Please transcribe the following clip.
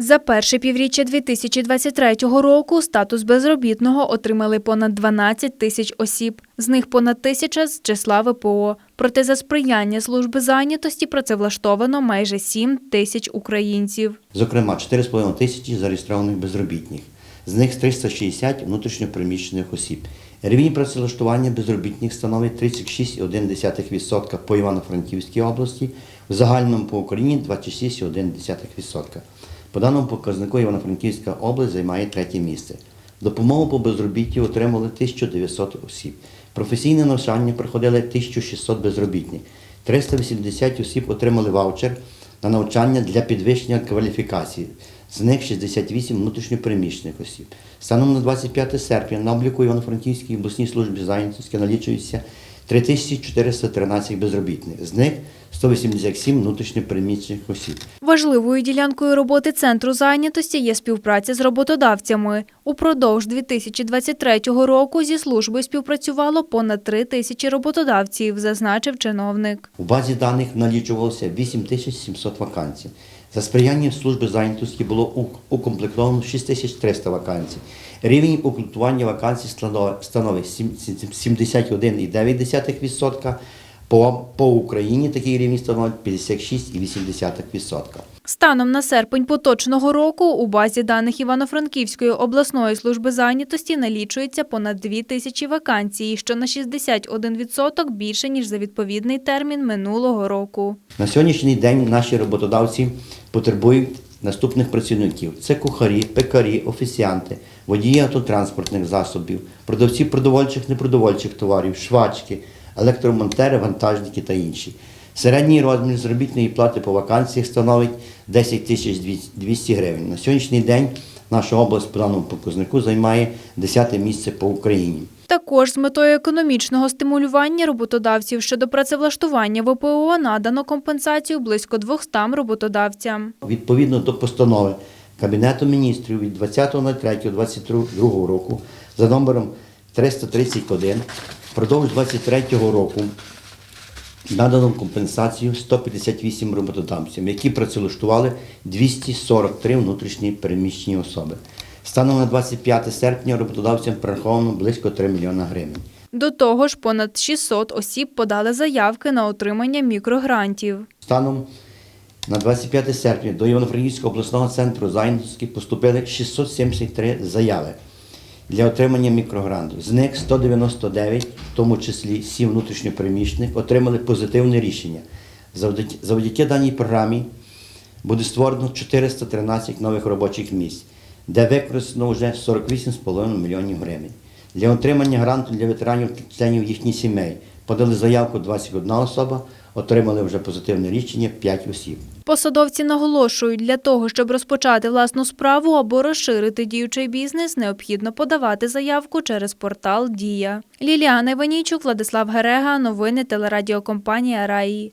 За перше півріччя 2023 року статус безробітного отримали понад 12 тисяч осіб. З них понад тисяча з числа ВПО. Проте за сприяння служби зайнятості працевлаштовано майже 7 тисяч українців. Зокрема, 4,5 тисячі зареєстрованих безробітних, з них 360 внутрішньопереміщених осіб. Рівень працевлаштування безробітних становить 36,1% по Івано-Франківській області, в загальному по Україні 26,1%. По даному показнику Івано-Франківська область займає третє місце. Допомогу по безробіттю отримали 1900 осіб. Професійне навчання проходили 1600 безробітних. 380 осіб отримали ваучер на навчання для підвищення кваліфікації. З них 68 внутрішньопереміщених осіб. Станом на 25 серпня на обліку Івано-Франківській обласній службі зайнятості налічується 3413 безробітних. З них 187 внутрішньопереміщених осіб. Важливою ділянкою роботи центру зайнятості є співпраця з роботодавцями. Упродовж 2023 року зі службою співпрацювало понад 3 тисячі роботодавців, зазначив чиновник. У базі даних налічувалося 8700 вакансій. За сприянням служби зайнятості було укомплектовано 6300 вакансій. Рівень укомплектування вакансій становить- становить сім- сім- 71,9%. По, по Україні такий рівень становить 56,8%. Станом на серпень поточного року у базі даних Івано-Франківської обласної служби зайнятості налічується понад 2 тисячі вакансій, що на 61% більше, ніж за відповідний термін минулого року. На сьогоднішній день наші роботодавці потребують наступних працівників: це кухарі, пекарі, офіціанти, водії автотранспортних засобів, продавці продовольчих непродовольчих товарів, швачки, електромонтери, вантажники та інші. Середній розмір заробітної плати по вакансіях становить 10 тисяч 200 гривень. На сьогоднішній день наша область по даному показнику займає 10 місце по Україні. Також з метою економічного стимулювання роботодавців щодо працевлаштування ВПО надано компенсацію близько 200 роботодавцям. Відповідно до постанови Кабінету міністрів від 20.03.2022 року за номером 331 впродовж 2023 року надано компенсацію 158 роботодавцям, які працевлаштували 243 внутрішні переміщені особи. Станом на 25 серпня роботодавцям перераховано близько 3 мільйона гривень. До того ж, понад 600 осіб подали заявки на отримання мікрогрантів. Станом на 25 серпня до Івано-Франківського обласного центру зайнятості поступили 673 заяви для отримання мікрогранту. З них 199, в тому числі 7 внутрішньопереміщених, отримали позитивне рішення. Завдяки, даній програмі буде створено 413 нових робочих місць, де використано вже 48,5 мільйонів гривень. Для отримання гранту для ветеранів членів їхніх сімей подали заявку 21 особа, отримали вже позитивне рішення 5 осіб. Посадовці наголошують, для того, щоб розпочати власну справу або розширити діючий бізнес, необхідно подавати заявку через портал Дія. Ліліана Іванійчук, Владислав Герега, новини телерадіокомпанія Раї.